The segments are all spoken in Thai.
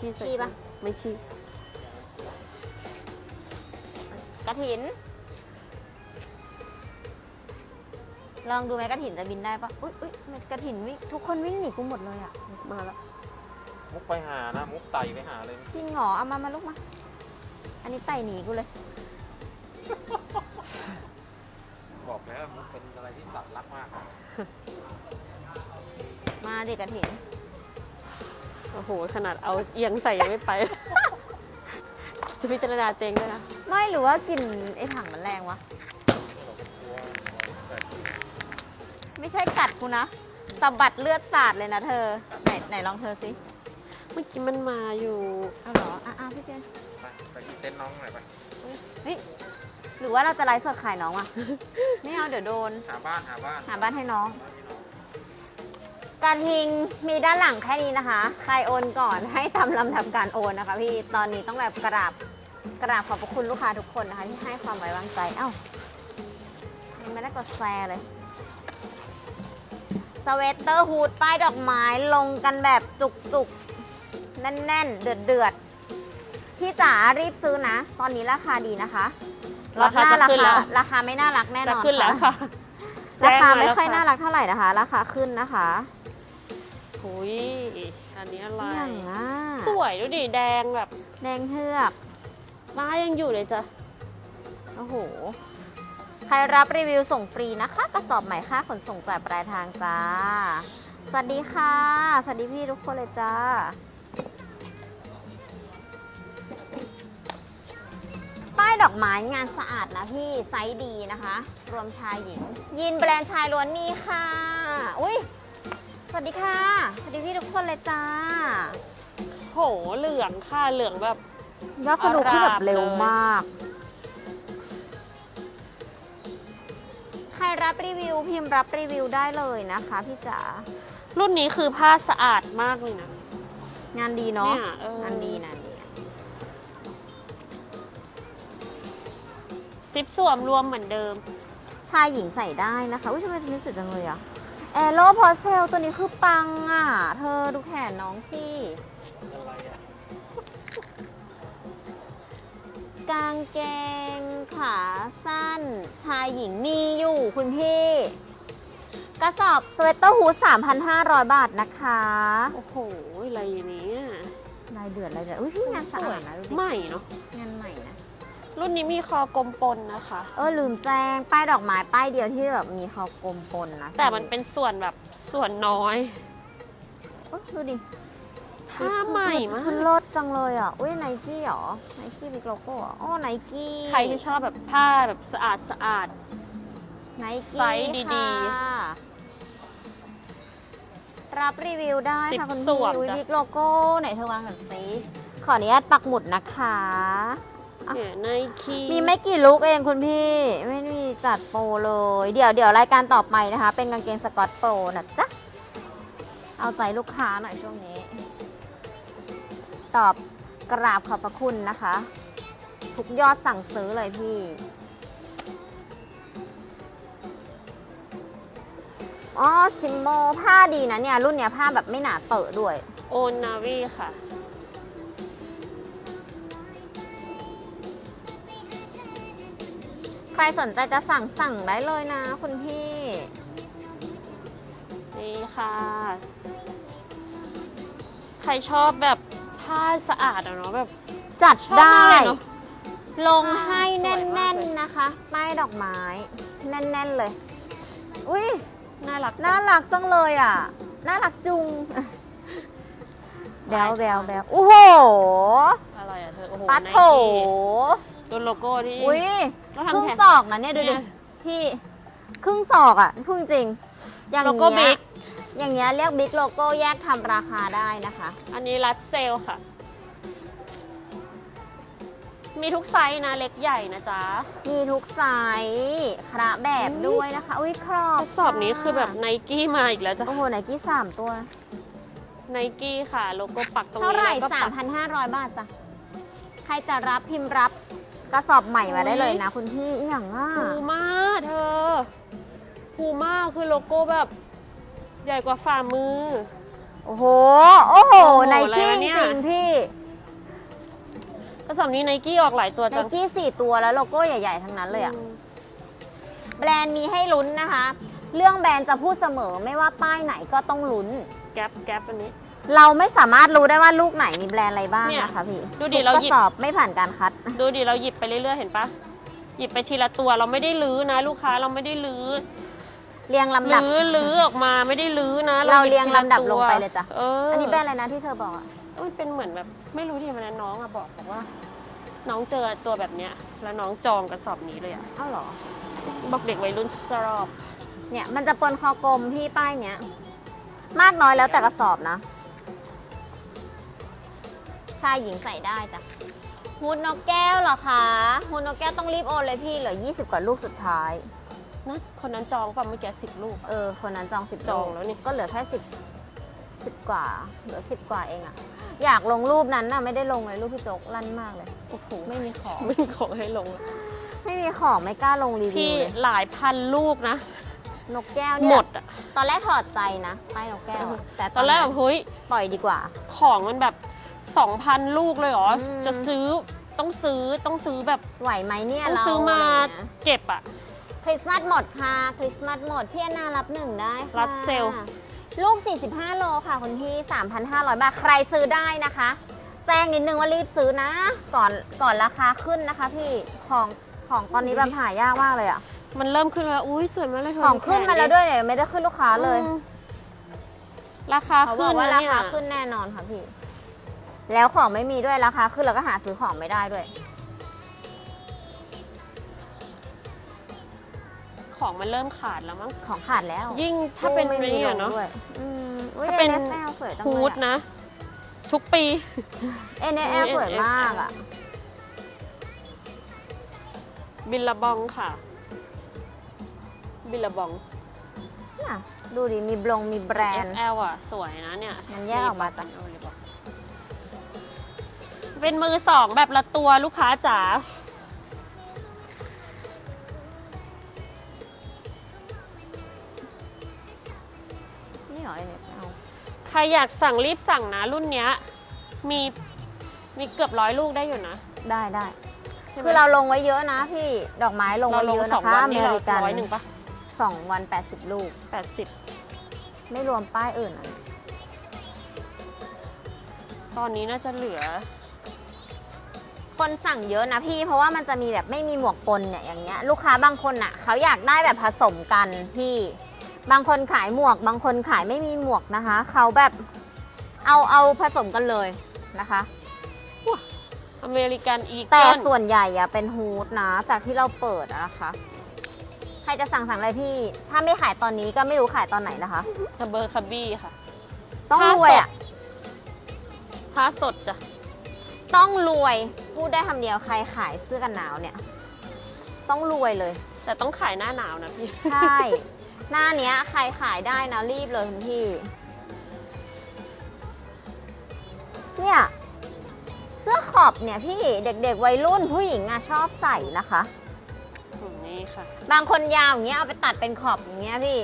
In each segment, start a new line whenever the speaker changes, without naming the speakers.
ขี้ใส่
ขี้ปะ
ไม่ขี้
กระถิน ลองดูไหมกระถินจะบินได้ปะอุ้ยอุ้ยทำไมกระถินวิ่งทุกคนวิ่งหนีกูหมดเลยอะ
มาแล้ว
มุกไปหานะมุกไต่ไปหาเลย
จริงเหรอเอามามาลูกมา อันนี้ไต่หนีกูเลย
บอกแล้วมุกเป็นอะไรที่สัตว์รักมาก
มาดิกระถิน
โอ้โห ขนาดเอาเอียงใส่ยังไม่ไป จะพิจารณาเตวเองด้วยนะ
ไม่หรือว่ากลิ่นไอ้ถังมันแรงวะ ไม่ใช่กัดกูนะสะบัดเลือดสาดเลยนะเธอ ไหนไหนลองเธอสิ
เมื่อกี้มันมาอยู่
เอาเหรออะอะพี่เจน
ไปไปที่เต็นท์น้องหน่อยไป
เฮ้ยหรือว่าเราจะไลฟ์สดขายน้องอะ ไม่เอาเดี๋ยวโดน
หาบ้านหาบ้าน
หาบ้านให้น้อง
บ้านให้น้อง
กระทิงมีด้านหลังแค่นี้นะคะ ใครโอนก่อนให้ทำลำดับการโอนนะคะ พี่ ตอนนี้ต้องแบบกราบกราบขอบพระคุณลูกค้าทุกคนนะคะ ที่ให้ความไว้วางใจ เอ้ายังไม่ได้กดแชร์เลยสเวตเตอร์ฮูดป้ายดอกไม้ลงกันแบบจุกๆ แน่นๆ เดือดๆ พี่จ๋ารีบซื้อนะ ตอนนี้ราคาดีนะคะ
ราคาจะ
รา
ขึ้น
คา
แล้ว
ราคาไม่น่ารักแน่น
จะ
อน
ขึ้นแล้ว
ค่ะ
ค่ะ
ราคา
แจ้ง
ไม่
แล้ว
ค่อยน่ารักเท่าไหร่นะคะ ราคาขึ้นนะคะ
หุยอันนี้อะไร
อย่างอะ
สวยดูดิแดงแบบ
แดงเฮือก
ม้ายังอยู่เลยจ้ะ
โอ้โห ใครรับรีวิวส่งฟรีนะคะกระสอบใหม่ค่าขนส่งจ่ายปลายทางจ้า สวัสดีค่ะ สวัสดีพี่ทุกคนเลยจ้า ป้ายดอกไม้งานสะอาดนะพี่ไซส์ดีนะคะ รวมชายหญิง ยินแบรนด์ชายล้วนมีค่ะ อุ้ย สวัสดีค่ะ สวัสดีพี่ทุกคนเลยจ้า
โหเหลืองค่ะเหลืองแบบ
ยอดคนดูขึ้นแบบเร็วมาก ใครรับรีวิวพิมพ์รับรีวิวได้เลยนะคะพี่จ๋า
รุ่นนี้คือผ้าสะอาดมากเลยนะ
งานดีเนาะ
เนี่ยเออ
งานดีงานดี
ซิปสวมรวมเหมือนเดิม
ชายหญิงใส่ได้นะคะ อุ้ยทำไมตัวนี้สวยจังเลยอะ แอโรพอสเทลตัวนี้คือปังอะ เธอดูแขนน้องสิ
อะไรอะ
กางเกงขาสั้น ชายหญิงมีอยู่คุณพี่ กระสอบสเวตเตอร์ฮูด3,500 บาทนะคะ
โอ้โห อะไรอย่างนี้
ลายเดือดลายเดือดอุ้ยพี่งานสะอาดนะดูดิ
ใหม่เนาะ รุ่นนี้มีคอกลมปนนะคะ
เออลืมแจ้งป้ายดอกไม้ป้ายเดียวที่แบบมีเขากลมปนนะ
แต่มันเป็นส่วนแบบส่วนน้อย
เอ้ยดูดิ
ผ้าใหม่มาก
คือรถจังเลยอะอุ้ยไนกี้เหรอไนกี้บิ๊กโลโก้เหรออ๋อไนกี้
ใครที่ชอบแบบผ้าแบบสะอาดสะอาด
ไน
ไซ
กี้
ส์ดีๆ
ค่ะรับรีวิวได้
สิบ
ค่ะคุณ
ส
พี่
วม
อุ้ย
จ้ะ
บิ๊กโลโก้ไหนเธอวางกันสิขออนุญาตปักหมุดนะคะอะ
เนี่ยไนกี้
มีไม่กี่ลุกเองคุณพี่ ไม่มีจัดโปรเลย เดี๋ยวเดี๋ยวรายการต่อไปนะคะ เป็นกางเกงสกอตโปรนะจ๊ะ เอาใจลูกค้าหน่อยช่วงนี้ ตอบกราบขอบพระคุณนะคะ ทุกยอดสั่งซื้อเลยพี่ อ๋อ ซิมโมผ้าดีนะเนี่ย รุ่นเนี้ยผ้าแบบไม่หนาเตอะด้วย
โอนนาวีค่ะ
รสนใจจะสั่งสั่งได้เลยนะ คุณพี่
นี่ค่ะ ใครชอบแบบผ้าสะอาดอะเนาะแบบ
จัด
ชอบ
ได้
มากเลยเนอะ
ลงให้แส
วยมา
น่
ก
น
เลย
ๆนะคะ ป้ายดอกไม้ แน่นๆเลย อุ้ย
น่ารัก
น่า
จัง
รักจังเลยอะ น่ารักจุงแบ
ลา
วยแบว
ทาง
แบวโอ้โห
อะไรอะเธอโอ้โห
ปัด
ไน
โถ
กี้ ตัวโลโก้ที่
อุ้ย
แล้ว
ค
ทำ
รึ่ง
แขน
ศอกนะเนี่ยดูดิ
เนี่ย
ที่ครึ่งศอกอะพูดจริงๆอย่าง
โลโก้
เงี้
บิ๊
ย
ก
อย่างเงี้ยเรียกบิ๊กโลโก้แยกทำราคาได้นะคะ
อันนี้รัดเซลค่ะ มีทุกไซส์นะ เล็กใหญ่นะจ๊ะ
มีทุกไซส์คระแบบด้วยนะคะ อุ้ยครอบ
ทดสอบนี้คือแบบไนกี้มาอีกแล้วจ้ะ
โอ้โหไนกี้สามตัว
ไนกี้ค่ะ โลโก้ปักตรง
เท่า
นี้
ไหร่
แล้วก็ปัก
3,500 บาทจ้ะ ใครจะรับพิมพ์รับ กระสอบใหม่มาได้เลยนะคุณพี่อหย่างว่า
พูม่าเธอพูม่าคือโลโก้แบบ ใหญ่กว่าฝ่ามือ
โอ้โห โอ้โห
โอ้โห
ไน
อะไร
กี้
วะ
จ
เนี่ย
ริงๆพี่
กระสอบนี้ไนกี้ออกหลายตัว
ไน
จัง
กี้สี่ตัวแล้วโลโก้ใหญ่ๆทั้งนั้นเลยอะแบรนด์มีให้ลุ้นนะคะ เรื่องแบรนด์จะพูดเสมอไม่ว่าป้ายไหนก็ต้องลุ้น
แก๊ปแก๊ปอันนี้
เราไม่สามารถรู้ได้ว่าลูกไหนมีแบรนด์อะไรบ้าง
เนี่ย
นะคะพี่
ดูดิ
ทุก
เรา
ก
หยิ
ระ
บ
สอบไม่ผ่านการคัด
ดูดิเราหยิบไปเรื่อยๆเห็นปะหยิบไปทีละตัวเราไม่ได้ลื้อนะ ลูกค้าเราไม่ได้ลื้อ
เรียงลำดับ
ลื้อลื้อออกมาไม่ได้ลื้อนะ
เรา
หบ
เรียง
ทีะ
ลำดับ
ตัว
ลงไปเลยจ้ะ
เออ
อั
อั
นนี้แบรนด์อะไรนะที่เธอบอกอะ
มันเป็นเหมือนแบบ ไม่รู้ที่มันนะน้องอะบอกบอกว่า น้องเจอตัวแบบเนี้ย แล้วน้องจองกระสอบนี้เลยอะ
เอ้าเหรอ
บอกเด็กวัยรุ่นชอบ
เนี่ยมันจะปนคอกลมพี่ป้ายเนี้ย มากน้อยแล้วแต่กระสอบนะ ชายหญิงใส่ได้จ้ะฮูดนกแก้วเหรอคะฮูดนกแก้วต้องรีบโอนเลยพี่เหลือ 20 กว่าลูกสุดท้าย
นะคนนั้นจองป่ะเมื่อกี้สิบลูก
เออ คนนั้นจอง 10
จองแล้วนี่
ก็เหลือแค่10 10 กว่า เหลือ 10 กว่าเองอะอยากลงรูปนั้นน่ะไม่ได้ลงเลยรูปพี่โจ๊กลั่นมากเลย
โอ้โห
ไม่มีของ
ไม่มีของให้ลง
ไม่มีของไม่กล้าลงรีวิ
พี่
วเลย
หลายพันลูกนะ
นกแก้วเนี่ย
หมดอะ
ตอนแรกถอดใจนะป้ายนกแก้วอะแต่
ตอนแรกแบบเฮ้ย
ปล่อยดีกว่า
ของมันแบบ สองพันลูกเลยเหรอ
อืม
จะซื้อต้องซื้อต้องซื้อแบบ
ไหวไหมเนี่ย
ต้อง
เรา
ซื้อมา
อะไรอย่างเงี้ย
เก็บอะ
คริสต์มาสหมดค่ะคริสต์มาสหมดพี่แอนนารับหนึ่งได้ค่ะ
รับเซลล์
ลูก 45 โลค่ะคุณพี่ 3,500 บาท ใครซื้อได้นะคะ แจ้งนิดนึงว่ารีบซื้อนะ ก่อนก่อนราคาขึ้นนะคะพี่ของของตอนนี้แบบหายากมากเลยอะ
มันเริ่มขึ้นแล้วอุ้ยสวยมากเลยเธอ
ของขึ้นมาแล้ว
ข
ด้วยเนี่ยไม่ได้ขึ้นลูกค้าเลย
อืมราคา
เขาบ
ขึ้
อนกว่า
นะ
รา
เนี่ย
คาขึ้นแน่นอนค่ะพี่ แล้วของไม่มีด้วยราคาขึ้นเราก็หาซื้อของไม่ได้ด้วย
ของมันเริ่มขาดแล้วมั้ง
ของขาดแล้ว
ยิ่งถ้าเป็น
ไม่
อะไร
มีล
เนี่ย
ง
เนาะ
ด้วยอืมอุ้ย
ถ้าเป็น
NSL สวยจัง
ฮู
เลย
ด
อะ
นะ ทุกปี
NSL สวยมากอะ
บิลลาบองค่ะ บิลลาบอง
น่ะดูดิ มีบลงมีแบรนด์
XL อะ สวยนะเนี่ย
มันแยกออกมาจาก
เอาเลยบอก เป็นมือสองแบบละตัวลูกค้าจ๋า
นี่เหรอ NSL
ใครอยากสั่งรีบสั่งนะรุ่นเนี้ย มีมีเกือบร้อยลูกได้อยู่นะ
ได้ได้
ใช่ไหม
คือเราลงไว้เยอะนะพี่ดอกไม้ลงไว้เยอะ
ส
นะ
อง
คะ
วัน
อเม
นี่เรา
ริกัน
ร้อยหนึ่งปะ
สองวัน 80 ลูก
แปดสิบ
ไม่รวมป้ายอื่นอะ
ตอนนี้น่าจะเหลือ
คนสั่งเยอะนะพี่ เพราะว่ามันจะมีแบบไม่มีหมวกปนเนี่ยอย่างเงี้ยลูกค้าบางคนอะเขาอยากได้แบบผสมกันพี่ บางคนขายหมวก บางคนขายไม่มีหมวกนะคะเขาแบบเอาเอาผสมกันเลยนะคะ
อเมริกันอี
แต่
เกิล
ส่วนใหญ่อะเป็นฮูดนะ จากที่เราเปิดอะนะคะใครจะสั่งสั่งเลยพี่ ถ้าไม่ขายตอนนี้ก็ไม่รู้ขายตอนไหนนะคะ
คาเบอร์คาบี้ค่ะ
ต้อง
ถ้าร
วยอะ
ผ้าสดจ้ะ
ต้องรวยพูดได้คำเดียวใครขายเสื้อกันหนาวเนี่ย ต้องรวยเลย
แต่ต้องขายหน้าหนาวนะพี่
ใช่ หน้าเนี้ย ใครขายได้นะรีบเลยคุณพี่ เนี่ย เสื้อขอบเนี่ยพี่เด็กๆวัยรุ่นผู้หญิงอะชอบใส่นะคะ
อืมนี่ค่ะ
บางคนยาวอย่างเงี้ยเอาไปตัดเป็นขอบอย่างเงี้ยพี่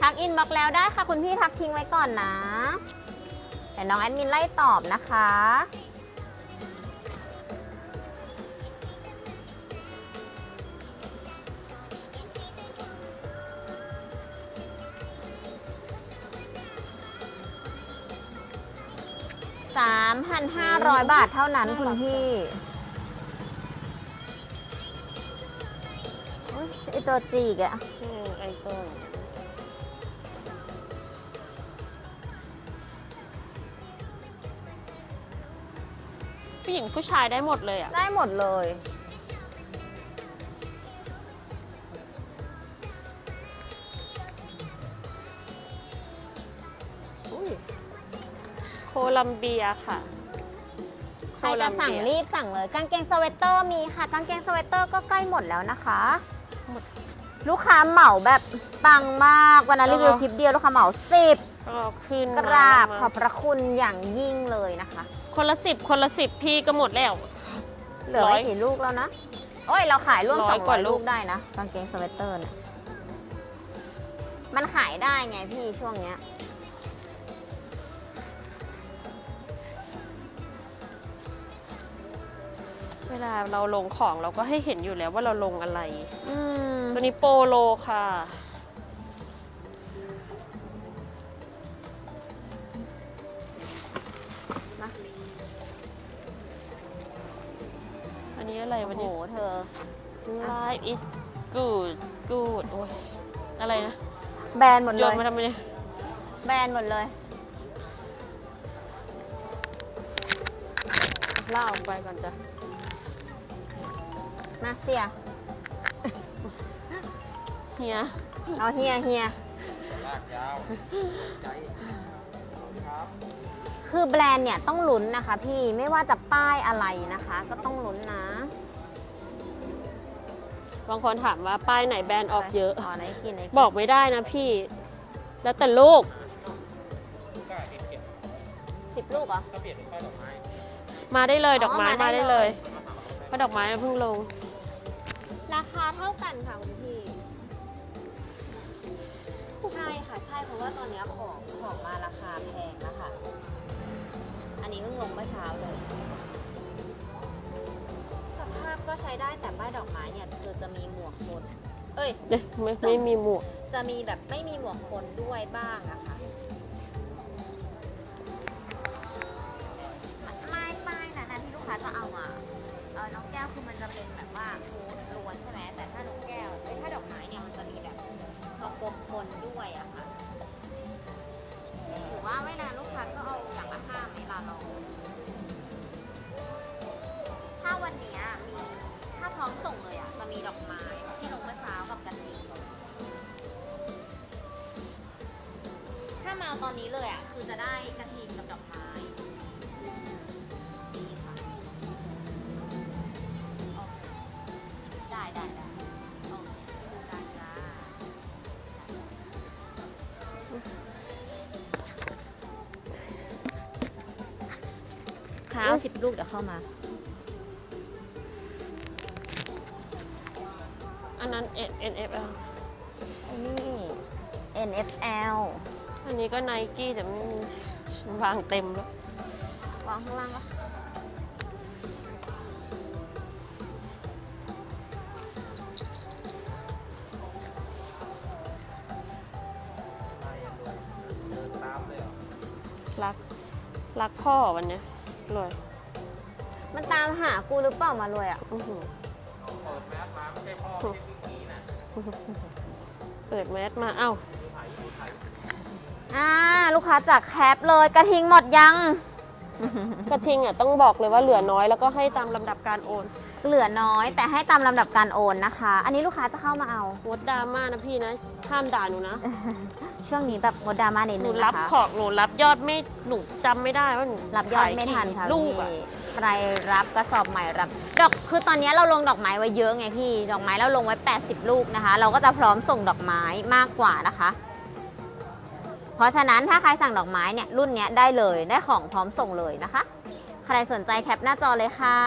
ทักอินบ็อกแล้วได้ค่ะคุณพี่ทักทิ้งไว้ก่อนนะแต่น้องแอดมินไล่ตอบนะคะ 3,500 บาทเท่านั้นคุณพี่ไอตัวจีกอะ
อืมไอตัว ผู้หญิงผู้ชายได้หมดเลยอะ
ได้หมดเลย
โคลัมเบียค่ะ
ใครจะสั่งรีบสั่งเลย กางเกงสเวตเตอร์มีค่ะ กางเกงสเวตเตอร์ก็ใกล้หมดแล้วนะคะ
หมด
ลูกค้าเหมาแบบปังมาก วันนั้นรีวิวคลิปเดียวลูกค้าเหมาสิบ
ก็ขึ้น
กราบ
มา
ขอบพระคุณอย่างยิ่งเลยนะคะ
คนละสิบคนละสิบพี่ก็หมดแล้ว
เหลือ
ร้อ
ไม่
ย
กี่ลูกแล้วนะ โอ้ย เราขายร่วม
ร้
ส
อ
อยง
กว่า
ลู
ลู
ก
ก
ได้นะกางเกงสเวตเตอร์เนี่ยมันขายได้ไงพี่ช่วงเนี้ย
เวลาเราลงของเราก็ให้เห็นอยู่แล้วว่าเราลงอะไร
อืม
ตัวนี้โปโลค่ะ อันนี้อะไร
โอ้
วัน
โห
นี้
เธอ
Life is good good โอ้ยอะไรนะ
แบนหมด
โย
เล
น
ย
มาทำไมเนี่ย
แบนหมดเลย
เล่าออกไปก่อนจ้ะ
มาเสีย
เฮีย
เอาเฮียเฮีย
ลากยาวใจครับ
คือแบรนด์เนี่ยต้องลุ้นนะคะพี่ไม่ว่าจะป้ายอะไรนะคะ ก็ต้องลุ้นนะ
บางคนถามว่าป้ายไหนแบรนด์ออกเยอะ
อ๋อไหนกินไหนกิน
บอกไม่ได้นะพี่ แล้วแต่ลูก
ก็เปลี่ยนเปลี่ยน
สิบลูกเหรอ
ก็เปลี่ยนเป็นป้ายดอกไม้
มาได้เลย
อ๋อ
ดอกไม้
มาได้
มาได้เลย
เลย
เพราะดอกไม้เพิ่งลง
ราคาเท่ากันค่ะคุณพี่ ใช่ค่ะ ใช่เพราะว่าตอนนี้ของของมาราคาแพงนะคะ อันนี้เพิ่งลงเมื่อเช้าเลยสภาพ ก็ใช้ได้แต่ป้ายดอกไม้เนี่ยคือจะมีหมวกคน เอ้ย
เนี่ยไม่ไม่มีหมวก
จะมีแบบไม่มีหมวกคนด้วยบ้างอะค่ะไม่ป้ายนะนะที่ลูกค้าจะเอาอะเออน้องแก้วคือมันจะเป็นแบบว่าโคน ตอนนี้เลยอะ คือจะได้กระถิ่นกับดอกไม้ดีค่ะโอเคได้ได้ได้โอเคได้จ้าค่ะเอาสิบลูกเดี๋ยวเข้ามา
อันนั้น N N F L
อันนี้ NFL
อันนี้ก็ไนกี้แต่ไม่มีวางเต็มแล้ว
วางข้างล่างปะ
ไล่กันด้วยเดินตามเลยเหรอ
รัก รักพ่อวันเนี้ยรวย
มันตามหากูหรือเปล่ามารวยอะ
อื้อหือ
เปิดแมสมาไม่ใช่พ่อไม่ใช่พี่หมีนะ
เปิดแมสมาเอ้า
อ่าลูกค้าจากแคปเลยกระทิงหมดยัง
กระทิงอะต้องบอกเลยว่าเหลือน้อยแล้วก็ให้ตามลำดับการโอน
เหลือน้อยแต่ให้ตามลำดับการโอนนะคะ อันนี้ลูกค้าจะเข้ามาเอา
งดดราม่านะพี่นะห้ามด่าหนูนะ
ช่วงนี้แบบงดดราม่านิด
ห
นึ
นู
ง
รับ
นะคะ
ของหนูรับยอดไม่หนูจำไม่ได้ว่าหนู
รับยอด
ขาย
ไม่ทันค่ะ
กี่ลู
พี่
กอะ
ใครรับกระสอบใหม่รับ ดอกคือตอนนี้เราลงดอกไม้ไว้เยอะไงพี่ ดอกไม้เราลงไว้ 80 ลูกนะคะ เราก็จะพร้อมส่งดอกไม้มากกว่านะคะ เพราะฉะนั้นถ้าใครสั่งดอกไม้เนี่ยรุ่นนี้ได้เลยได้ของพร้อมส่งเลยนะคะ ใครสนใจแคปหน้าจอเลยค่ะ